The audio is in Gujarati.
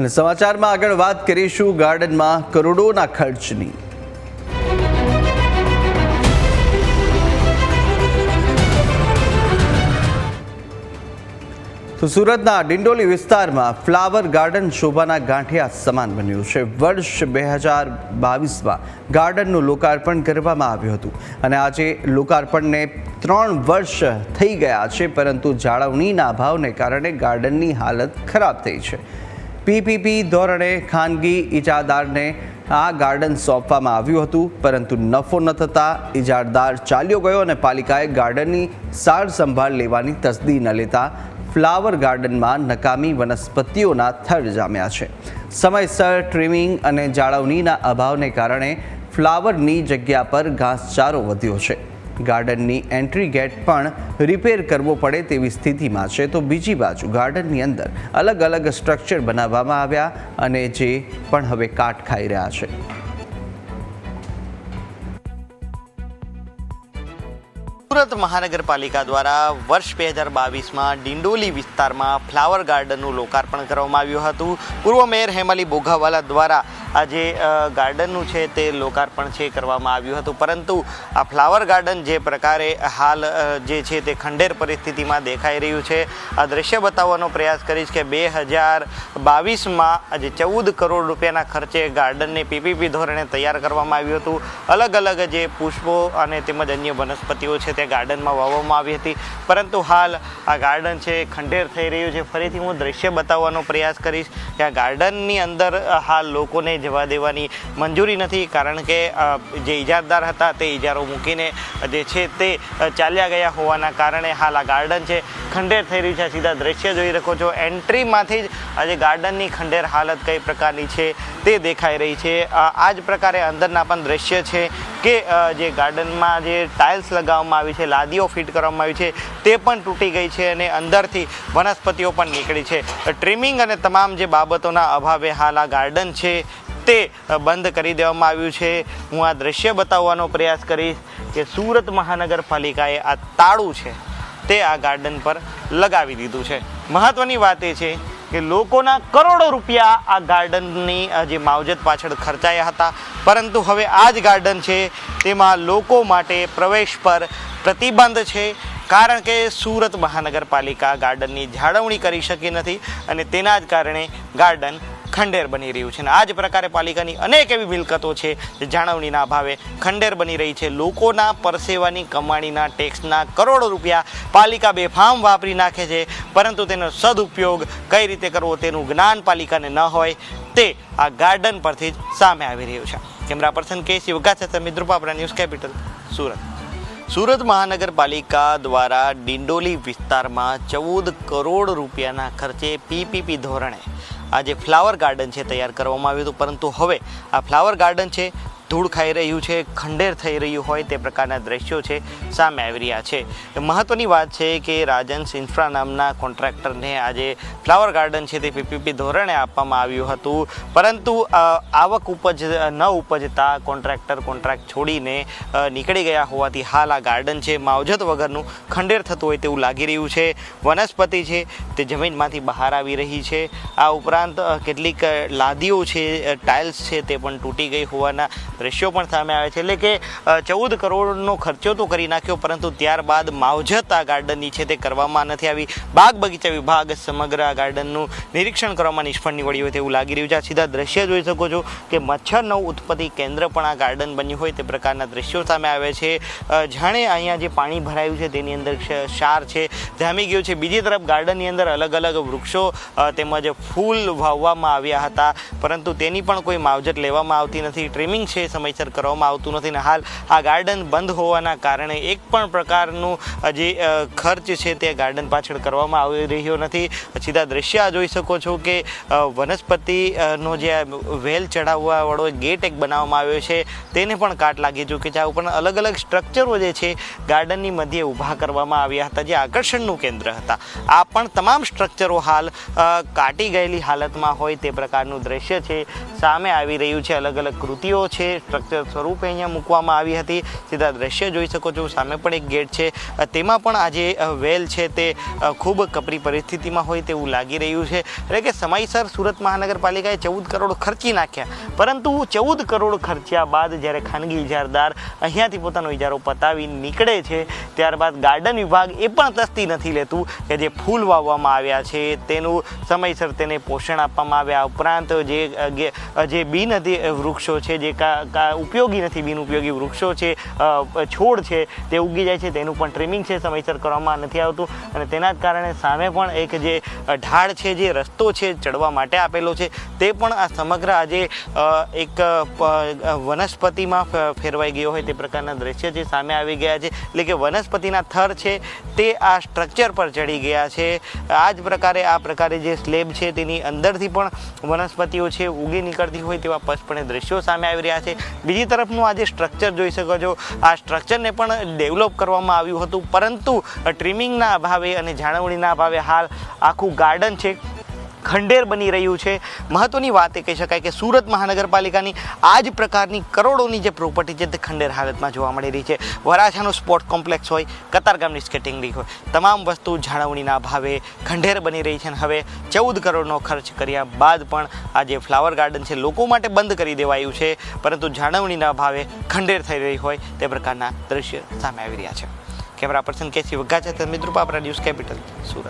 અને સમાચારમાં આગળ વાત કરીશું ગાર્ડનમાં કરોડોના ખર્ચની. તો સુરતના ડિંડોલી વિસ્તારમાં ફ્લાવર ગાર્ડન શોભાના ગાંઠિયા સમાન બન્યું છે. વર્ષ બે હજાર બાવીસમાં ગાર્ડનનું લોકાર્પણ કરવામાં આવ્યું હતું અને આજે લોકાર્પણને ત્રણ વર્ષ થઈ ગયા છે, પરંતુ જાળવણીના અભાવને કારણે ગાર્ડનની હાલત ખરાબ થઈ છે. પીપીપી ધોરણે ખાનગી ઇજાદારને આ ગાર્ડન સોંપવામાં આવ્યું હતું, પરંતુ નફો ન થતાં ઇજારદાર ચાલ્યો ગયો અને પાલિકાએ ગાર્ડનની સાર સંભાળ લેવાની તસદી ન લેતા ફ્લાવર ગાર્ડનમાં નકામી વનસ્પતિઓના થડ જામ્યા છે. સમયસર ટ્રીમિંગ અને જાળવણીના અભાવને કારણે ફ્લાવરની જગ્યા પર ઘાસચારો વધ્યો છે. ગાર્ડનની એન્ટ્રી ગેટ પણ રિપેર કરવો પડે તેવી સ્થિતિમાં છે. તો બીજી બાજુ ગાર્ડનની અંદર અલગ અલગ સ્ટ્રક્ચર બનાવવામાં આવ્યા અને જે પણ હવે કાટ ખાઈ રહ્યા છે. સુરત મહાનગરપાલિકા દ્વારા વર્ષ બે હજાર બાવીસમાં ડિંડોલી વિસ્તારમાં ફ્લાવર ગાર્ડનનું લોકાર્પણ કરવામાં આવ્યું હતું. પૂર્વ મેયર હેમાલી બોઘાવાલા દ્વારા આ જે ગાર્ડનનું છે તે લોકાર્પણ છે કરવામાં આવ્યું હતું. પરંતુ આ ફ્લાવર ગાર્ડન જે પ્રકારે હાલ જે છે તે ખંડેર પરિસ્થિતિમાં દેખાઈ રહ્યું છે. આ દ્રશ્ય બતાવવાનો પ્રયાસ કરીશ કે બે હજાર બાવીસમાં આજે ચૌદ કરોડ રૂપિયાના ખર્ચે ગાર્ડનને પીપીપી ધોરણે તૈયાર કરવામાં આવ્યું હતું. અલગ અલગ જે પુષ્પો અને તેમજ અન્ય વનસ્પતિઓ છે તે ગાર્ડનમાં વાવવામાં આવી હતી. પરંતુ હાલ આ ગાર્ડન છે, ખંડેર થઈ રહ્યું છે. ફરીથી હું દ્રશ્ય બતાવવાનો પ્રયાસ કરીશ કે આ ગાર્ડનની અંદર હાલ લોકોને જવા દેવાની મંજૂરી નથી, કારણ કે જે ઇજારદાર હતા તે ઇજારો મૂકીને જે છે તે ચાલ્યા ગયા હોવાના કારણે હાલ આ ગાર્ડન છે, ખંડેર થઈ રહ્યું છે. સીધા દ્રશ્ય જોઈ શકો છો. એન્ટ્રીમાંથી જ આજે ગાર્ડનની ખંડેર હાલત કઈ પ્રકારની છે તે દેખાઈ રહી છે. આ જ પ્રકારે અંદરના પણ દ્રશ્ય છે કે જે ગાર્ડનમાં જે ટાઇલ્સ લગાવવામાં આવી છે લાદીઓ ફિટ કરવામાં આવી છે. તે પણ તૂટી ગઈ છે અને અંદરથી વનસ્પતિઓ પણ નીકળી છે. ટ્રીમિંગ અને તમામ જે બાબતોના અભાવે હાલ આ ગાર્ડન છે તે બંધ કરી દેવામાં આવ્યું છે. હું આ દ્રશ્ય બતાવવાનો પ્રયાસ કરીશ કે સુરત મહાનગરપાલિકાએ આ તાળું છે તે આ ગાર્ડન પર લગાવી દીધું છે. મહત્ત્વની વાત એ છે કે લોકોના કરોડો રૂપિયા આ ગાર્ડનની જે માવજત પાછળ ખર્ચાયા હતા. પરંતુ હવે આ જ ગાર્ડન છે, તેમાં લોકો માટે પ્રવેશ પર પ્રતિબંધ છે. કારણ કે સુરત મહાનગરપાલિકા ગાર્ડનની જાળવણી કરી શકી નથી અને તેના જ કારણે ગાર્ડન ખંડેર બની રહ્યું છે અને આ જ પ્રકારે પાલિકાની અનેક એવી મિલકતો છે જે જાળવણીના અભાવે ખંડેર બની રહી છે. લોકોના પરસેવાની કમાણીના ટેક્સના કરોડો રૂપિયા પાલિકા બેફામ વાપરી નાખે છે, પરંતુ તેનો સદુપયોગ કઈ રીતે કરવો તેનું જ્ઞાન પાલિકાને ન હોય તે આ ગાર્ડન પરથી જ સામે આવી રહ્યું છે. કેમેરા પર્સન કે શિવગા સાથે મિત્રુપાપરા ન્યૂઝ કેપિટલ, સુરત. સુરત મહાનગરપાલિકા દ્વારા ડિંડોલી વિસ્તારમાં ચૌદ કરોડ રૂપિયાના ખર્ચે પીપીપી ધોરણે આ જે ફ્લાવર ગાર્ડન છે તૈયાર કરવામાં આવ્યું હતું, પરંતુ હવે આ ફ્લાવર ગાર્ડન છે ધૂળ ખાઈ રહ્યું છે, ખંડેર થઈ રહ્યું હોય તે પ્રકારના દ્રશ્યો છે, સામે આવી રહ્યા છે. મહત્વની વાત છે કે રાજન્સ ઇન્ફ્રા નામના કોન્ટ્રાક્ટરને આજે ફ્લાવર ગાર્ડન છે તે પીપીપી ધોરણે આપવામાં આવ્યું હતું. પરંતુ આવક ઉપજ, ન ઉપજતા કોન્ટ્રાક્ટર કોન્ટ્રાક્ટ છોડીને નીકળી ગયા હોવાથી હાલ આ ગાર્ડન છે માવજત વગરનું ખંડેર થતું હોય તેવું લાગી રહ્યું છે. વનસ્પતિ છે તે જમીનમાંથી બહાર આવી રહી છે. આ ઉપરાંત કેટલીક લાદીઓ છે ટાઇલ્સ છે તે પણ તૂટી ગઈ હોવાના દ્રશ્યો પણ સામે આવે છે. એટલે કે ચૌદ કરોડનો ખર્ચો તો કરી નાખ્યો, પરંતુ ત્યારબાદ માવજત આ ગાર્ડનની છે તે કરવામાં નથી આવી. બાગ બગીચા વિભાગ સમગ્ર આ ગાર્ડનનું નિરીક્ષણ કરવામાં નિષ્ફળ નીવડ્યું હોય તેવું લાગી રહ્યું છે. આ સીધા દ્રશ્ય જોઈ શકો છો કે મચ્છરનું ઉત્પત્તિ કેન્દ્ર પણ આ ગાર્ડન બન્યું હોય તે પ્રકારના દ્રશ્યો સામે આવે છે. જાણે અહીંયા જે પાણી ભરાયું છે તેની અંદર ક્ષ- ક્ષાર છે, જામી ગયું છે. બીજી તરફ ગાર્ડનની અંદર અલગ અલગ વૃક્ષો તેમજ ફૂલ વાવવામાં આવ્યા હતા. પરંતુ તેની પણ કોઈ માવજત લેવામાં આવતી નથી. ટ્રીમિંગ છે સમયસર કરવામાં આવતું નથી ને હાલ આ ગાર્ડન બંધ હોવાના કારણે એક પણ પ્રકારનું જે ખર્ચ છે તે ગાર્ડન પાછળ કરવામાં આવી રહ્યો નથી. સીધા દ્રશ્ય જોઈ શકો છો કે વનસ્પતિનો જે વેલ ચઢાવવાવાળો ગેટ એક બનાવવામાં આવ્યો છે, તેને પણ કાટ લાગી ચૂકી છે. આ ઉપરાંત અલગ અલગ સ્ટ્રક્ચરો જે છે, ગાર્ડનની મધ્યે ઊભા કરવામાં આવ્યા હતા, જે આકર્ષણનું કેન્દ્ર હતા. આ પણ તમામ સ્ટ્રક્ચરો હાલ કાટી ગયેલી હાલતમાં હોય તે પ્રકારનું દ્રશ્ય છે. સામે આવી રહ્યું છે અલગ અલગ કૃતિઓ છે સ્ટ્રક્ચર સ્વરૂપે અહીંયા મૂકવામાં આવી હતી. સીધા દ્રશ્ય જોઈ શકો છો. સામે પણ એક ગેટ છે. તેમાં પણ આજે વેલ છે તે ખૂબ કપરી પરિસ્થિતિમાં હોય તેવું લાગી રહ્યું છે. એટલે કે સમયસર સુરત મહાનગરપાલિકાએ ચૌદ કરોડ ખર્ચી નાખ્યા. પરંતુ ચૌદ કરોડ ખર્ચ્યા બાદ જ્યારે ખાનગી ઇજારદાર અહીંયાથી પોતાનો ઇજારો પતાવી નીકળે છે, ત્યારબાદ ગાર્ડન વિભાગ એ પણ તસ્તી નથી લેતું કે જે ફૂલ વાવવામાં આવ્યા છે, તેનું સમયસર તેને પોષણ આપવામાં આવ્યા ઉપરાંત જે જે બિન અધિ વૃક્ષો છે, જે ઉપયોગી નથી, બિનઉપયોગી વૃક્ષો છે છોડ છે, તે ઉગી જાય છે, તેનું પણ ટ્રીમિંગ છે, સમયસર કરવામાં નથી આવતું. અને તેના જ કારણે સામે પણ એક જે ઢાળ છે, જે રસ્તો છે, ચડવા માટે આપેલો છે, તે પણ આ સમગ્ર આજે એક વનસ્પતિમાં ફેરવાઈ ગયો હોય તે પ્રકારના દ્રશ્ય છે સામે આવી ગયા છે. એટલે કે વનસ્પતિના થર છે, તે આ સ્ટ્રક્ચર પર ચડી ગયા છે. આ જ પ્રકારે, આ પ્રકારે જે સ્લેબ છે, તેની અંદરથી પણ વનસ્પતિઓ છે, ઉગી નીકળતી હોય તેવા સ્પષ્ટપણે દ્રશ્યો સામે આવી રહ્યા છે. બીજી તરફનું આ જે સ્ટ્રક્ચર જોઈ શકો છો. આ સ્ટ્રક્ચરને પણ ડેવલપ કરવામાં આવ્યું હતું. પરંતુ ટ્રીમિંગના અભાવે અને જાળવણીના અભાવે હાલ આખું ગાર્ડન છે. ખંડેર બની રહ્યું છે. મહત્વની વાત એ કહી શકાય કે સુરત મહાનગરપાલિકાની આ જ પ્રકારની કરોડોની જે પ્રોપર્ટી છે તે ખંડેર હાલતમાં જોવા મળી રહી છે. વરાછાનો સ્પોર્ટ કોમ્પ્લેક્સ હોય કતારગામની સ્કેટિંગ લીગ હોય, તમામ વસ્તુ જાળવણીના અભાવે ખંડેર બની રહી છે અને હવે ચૌદ કરોડનો ખર્ચ કર્યા બાદ પણ આ જે ફ્લાવર ગાર્ડન છે લોકો માટે બંધ કરી દેવાયું છે. પરંતુ જાળવણીના અભાવે ખંડેર થઈ રહી હોય તે પ્રકારના દ્રશ્ય સામે આવી રહ્યા છે. કેમેરા પર્સન કેસી વઘા છે મિત્રો પાપરા ન્યૂઝ કેપિટલ, સુરત.